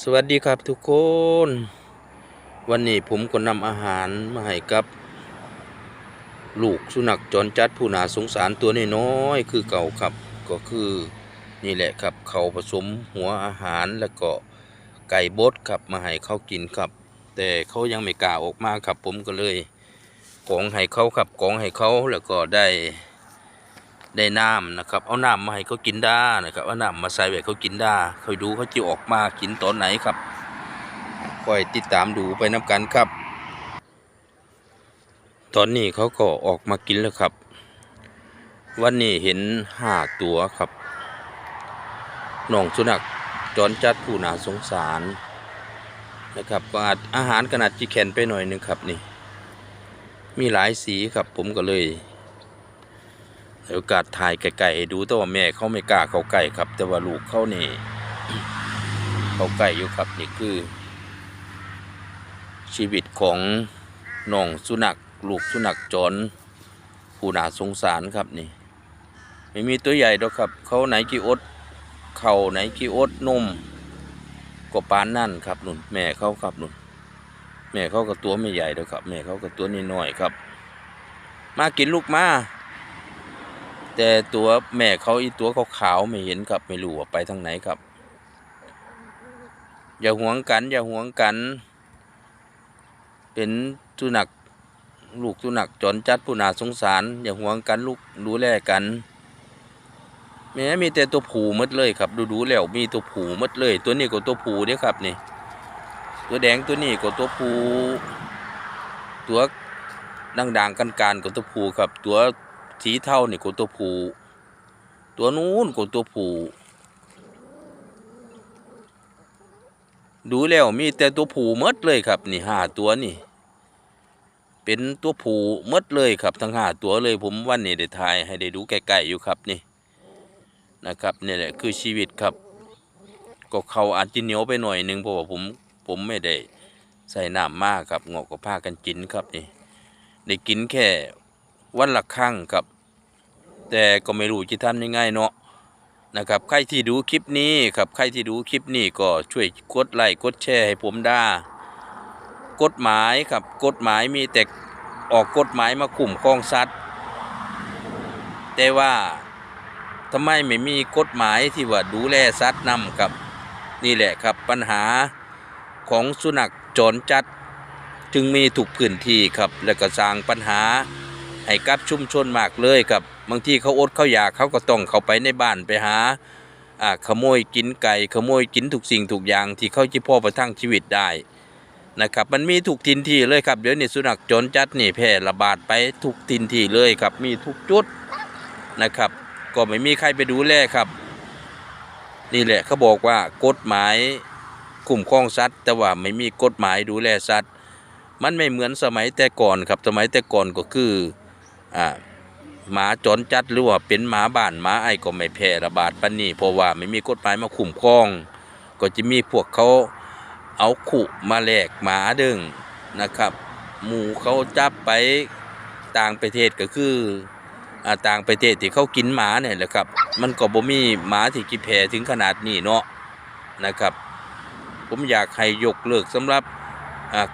สวัสดีครับทุกคน วันนี้ผมก็นำอาหารมาให้กับ ลูกสุนัขจรจัดผู้น่าสงสารตัวน้อยๆคือเก่าครับ ก็คือนี่แหละครับ เขาผสมหัวอาหารแล้วก็ไก่บดครับมาให้เขากินครับ แต่เขายังไม่กล้าออกมาครับผมก็เลยกองให้เขาครับกองให้เขาแล้วก็ได้ ได้น้ำนะครับ เอาน้ำมาให้เขากินได้นะครับ เอาน้ำมาใส่ไว้เขากินได้คอยดูเขาจะออกมากินตอนไหนครับคอยติดตามดูไปน้ำกันครับ ตอนนี้เขาก็ออกมากินแล้วครับ วันนี้เห็นห้าตัวครับน้องสุนัขจรจัดผู้น่าสงสารนะครับก็อาจอาหารขนาดจีแคนไปหน่อยนึงครับนี่ มีหลายสีครับผมก็เลย โอกาสถ่ายไก่ๆดูแต่ว่าแม่เขาไม่กล้าเข้าใกล้ครับ แต่ว่าลูกเขานี่เข้าใกล้อยู่ครับนี่คือ ชีวิตของน้องสุนัขลูกสุนัขจรผู้น่าสงสารครับนี่ ไม่มีตัวใหญ่ดอกครับ เขาไหนกี่อด เข่าไหนกี่อดนมก็ปานนั่นครับนุ่นแม่เขาครับนุ่นแม่เขาก็ตัวไม่ใหญ่ดอกครับ แม่เขาก็ตัวน้อยๆครับ มากินลูกมา แต่ตัวแม่เขาอีตัวขาวๆไม่เห็นครับไม่รู้ว่าไปทางไหนครับ อย่าห่วงกัน อย่าห่วงกัน เป็นสุนัขลูกสุนัขจรจัดผู้น่าสงสาร อย่าห่วงกันลูกดูแลกันแม้มีแต่ตัวผูหมดเลยครับ ดูดูแล้วมีตัวผูหมดเลย ตัวนี้ก็ตัวผูเนี่ยครับนี่ ตัวแดงตัวนี้ก็ตัวผูตัวด่างๆกันๆก็ตัวผูครับ ตัว สีเทานี่ก็ตัวผูตัวนู้นก็ตัวผูดูแล้วมีแต่ตัวผูมดเลยครับ นี่ห้าตัวนี่ เป็นตัวผูมดเลยครับ ทั้งห้าตัวเลยผมวันนี้ได้ถ่ายให้ได้ดูใกล้ๆอยู่ครับนี่นะครับนี่แหละคือชีวิตครับ ก็เขาอาจจะเหนียวไปหน่อยหนึงเพราะว่าผมผมไม่ได้ใส่น้ำมากครับงอกก็พากันกินครับนี่ได้กินแค่วันละครั้งครับ แต่ก็ไม่รู้จะทำยังไงเนาะนะครับใครที่ดูคลิปนี้ครับใครที่ดูคลิปนี้ก็ช่วยกดไลค์กดแชร์ให้ผมได้กฎหมายครับกฎหมายมีแต่ออกกฎหมายมาคุ้มครองสัตว์แต่ว่าทำไมไม่มีกฎหมายที่ว่าดูแลสัตว์นำครับนี่แหละครับปัญหาของสุนัขจรจัด จึงมีถูกพื้นที่ครับแล้วก็สร้างปัญหา ให้กับชุมชนมากเลยครับบางทีเขาอดเขาอยากเขาก็ต้องเข้าไปในบ้านไปหาอ่าขโมยกินไก่ขโมยกินทุกสิ่งทุกอย่างที่เขาจะพ่อประทังชีวิตได้นะครับมันมีทุกทินที่เลยครับเดี๋ยวนี้สุนัขจรจัดนี่แพร่ระบาดไปทุกทินที่เลยครับมีทุกจุดนะครับ ก็ไม่มีใครไปดูแลครับ นี่แหละเขาบอกว่ากฎหมายคุ้มครองสัตว์ แต่ว่าไม่มีกฎหมายดูแลสัตว์ มันไม่เหมือนสมัยแต่ก่อนครับสมัยแต่ก่อนก็คือ อ่าหมาจรจัดหรือว่าเป็นหมาบ้านหมาไอ้ก็ไม่แพร่ระบาดปานนี้เพราะว่าไม่มีกฎหมายมาคุ้มครอง ก็จะมีพวกเขาเอาขู่มาแลกหมาดึงนะครับ หมูเขาจับไปต่างประเทศก็คืออต่างประเทศที่เขากินหมาเนี่ยแหละครับ มันก็บ่มีหมาที่กินแพร่ถึงขนาดนี้เนาะนะครับ ผมอยากให้ยกเลิกสำหรับ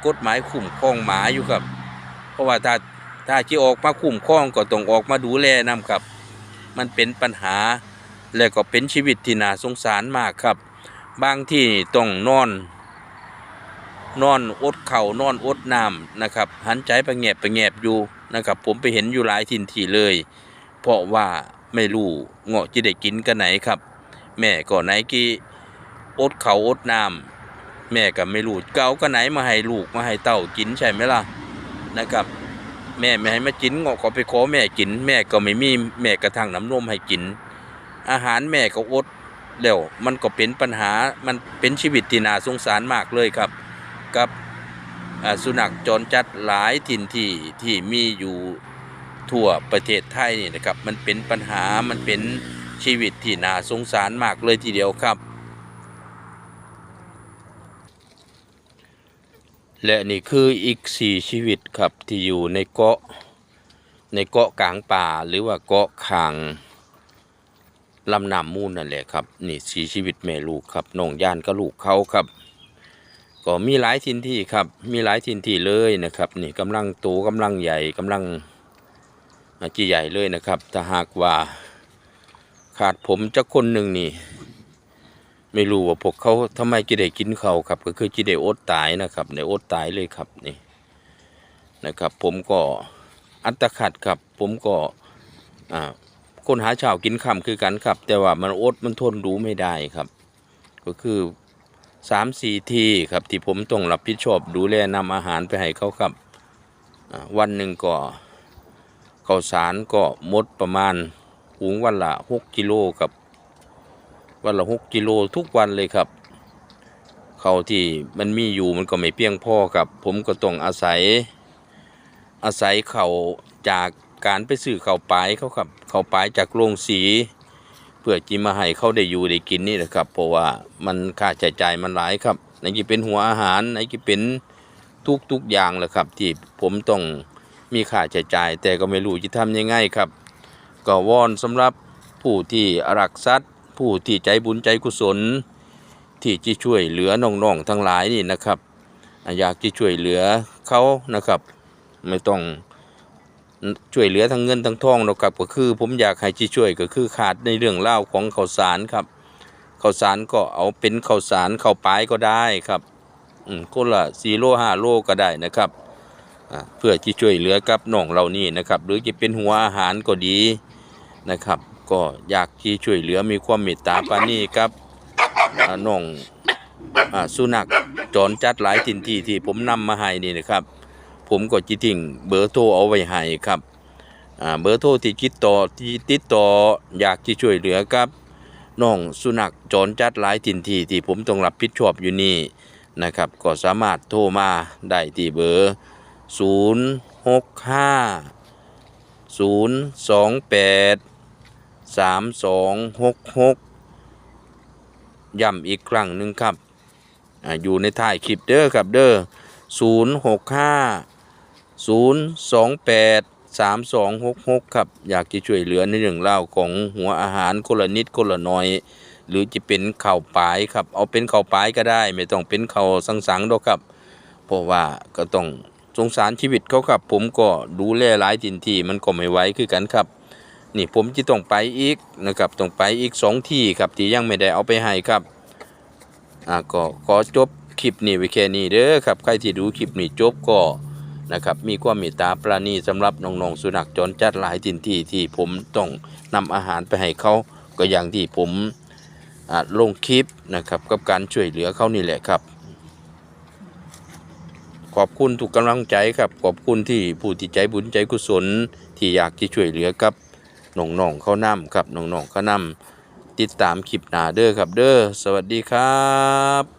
กฎหมายคุ้มครองหมาอยู่ครับ เพราะว่าถ้า ถ้าที่ออกมาคุ้มครองก็ต้องออกมาดูแลนำครับ มันเป็นปัญหาและก็เป็นชีวิตที่น่าสงสารมากครับ บางที่ต้องนอน นอนอดเข่านอนอดน้ำนะครับ หันใจไปแงบไปแงบอยู่นะครับ ผมไปเห็นอยู่หลายทินที่เลย เพราะว่าไม่รู้เงาะจะได้กินกันไหนครับ แม่ก็ไหนกี่อดเข่าอดน้ำแม่ก็ไม่รู้เกาก็ไหนมาให้ลูกมาให้เต้ากินใช่ไหมล่ะนะครับ แม่ไม่ให้มากินงอก็ไปขอแม่กิน แม่ก็ไม่มีแม่กระทั่งน้ำนมให้กิน อาหารแม่ก็อดแล้วมันก็เป็นปัญหามันเป็นชีวิตที่น่าสงสารมากเลยครับ กับสุนัขจรจัดหลายถิ่นที่ที่มีอยู่ทั่วประเทศไทยนี่นะครับ มันเป็นปัญหามันเป็นชีวิตที่น่าสงสารมากเลยทีเดียวครับ และนี่คืออีกสี่ชีวิตครับที่อยู่ในเกาะในเกาะกลางป่าหรือว่าเกาะขางลำน้ำมูลนั่นแหละครับ นี่สี่ชีวิตแม่ลูกครับน้องย่านก็ลูกเขาครับ ก็มีหลายทินที่ครับ มีหลายทินที่เลยนะครับ นี่กำลังโตกำลังใหญ่กำลังจีใหญ่เลยนะครับถ้าหากว่าขาดผมจะคนหนึ่งนี่ ไม่รู้ว่าพวกเขาทำไมจะได้กินเขาครับ ก็คือจะได้อดตายนะครับในอดตายเลยครับนี่นะครับ ผมก็อัตขัดครับ ผมก็อ่าคนหาเช้ากินค่ำคือกันครับ แต่ว่ามันอดมันทนรู้ไม่ได้ครับ ก็คือสามสี่ทีครับ ที่ผมต้องรับผิดชอบดูแลนำอาหารไปให้เขาครับวันหนึ่งก็ข้าวสารก็มดประมาณหุงวันละหกกิโลครับ วันละหกกิโลทุกวันเลยครับเขาที่มันมีอยู่มันก็ไม่เพียงพอครับ ผมก็ต้องอาศัย อาศัยเขาจากการไปซื้อเขาปลายเขาครับเขาปลายจากโรงสี เพื่อจิมาให้เขาได้อยู่ได้กินนี่แหละครับ เพราะว่ามันค่าใช้จ่ายมันหลายครับไหนจะเป็นหัวอาหารไหนจะเป็นทุกทุกอย่างแหละครับ ที่ผมต้องมีค่าใช้จ่าย แต่ก็ไม่รู้จะทำยังไงครับ ก็วอนสำหรับผู้ที่รักสัตว์ ผู้ที่ใจบุญใจกุศล ที่จะช่วยเหลือน้องๆทั้งหลายนี่นะครับอยากจะช่วยเหลือเขานะครับ ไม่ต้องช่วยเหลือทั้งเงินทั้งทองหรอกครับก็คือ ผมอยากให้ที่ช่วยก็คือขาดในเรื่องเล่าของข้าวสารครับข้าวสารก็เอาเป็นข้าวสารข้าวปลายก็ได้ครับอืมคนละสี่โลห้าโลก็ได้นะครับเพื่อที่ช่วยเหลือกับน้องเหล่านี้นะครับ หรือจะเป็นหัวอาหารก็ดีนะครับ ก็อยากที่ช่วยเหลือมีความเมตตาปรานีครับอ่าน้องอ่าสุนัขจรจัดหลายทินที่ที่ผมนำมาให้นี่นะครับ ผมก็จิทิ้งเบอร์โทรเอาไว้ให้ครับอ่าเบอร์โทรที่ติดต่อที่ติดต่ออยากที่ช่วยเหลือครับน้องสุนัขจรจัดหลายทินที่ที่ผมต้องรับผิดชอบอยู่นี่นะครับ ก็สามารถโทรมาได้ที่เบอร์ 0 6 5 0 2 8 3 2 6 6ย้ำอีกครั้งหนึ่งครับออยู่ในท้ายคลิปเด้อครับเด้อ0 6 5 0 2 8 3 2 6 6ครับ อยากจะช่วยเหลือในเรื่องเล่าของหัวอาหารคนละนิดคนละน่อย หรือจะเป็นข้าวปลายครับ เอาเป็นข้าวปลายก็ได้ ไม่ต้องเป็นข้าวสังๆดอกครับเพราะว่าก็ต้องสงสารชีวิตเขาครับ ผมก็ดูแลหลายทินที่มันก็ไม่ไหวคือกันครับ นี่ผมจะต้องไปอีกนะครับต้องไปอีกสองที่ครับที่ยังไม่ได้เอาไปให้ครับอ่าก็ขอจบคลิปนี้ไว้แค่นี้เด้อครับใครที่ดูคลิปนี้จบก็นะครับมีความเมตตาปราณีสำหรับน้องๆสุนัขจรจัดหลายทินที่ที่ผมต้องนำอาหารไปให้เขาก็อย่างที่ผมอ่าลงคลิปนะครับกับการช่วยเหลือเขานี่แหละครับ ขอบคุณทุกกำลังใจครับ ขอบคุณที่ผู้ที่ใจบุญใจกุศลที่อยากที่ช่วยเหลือกับ น้องน่องเขานำครับน้องน่องเขานำติดตามคลิปหนาเด้อครับเด้อสวัสดีครับ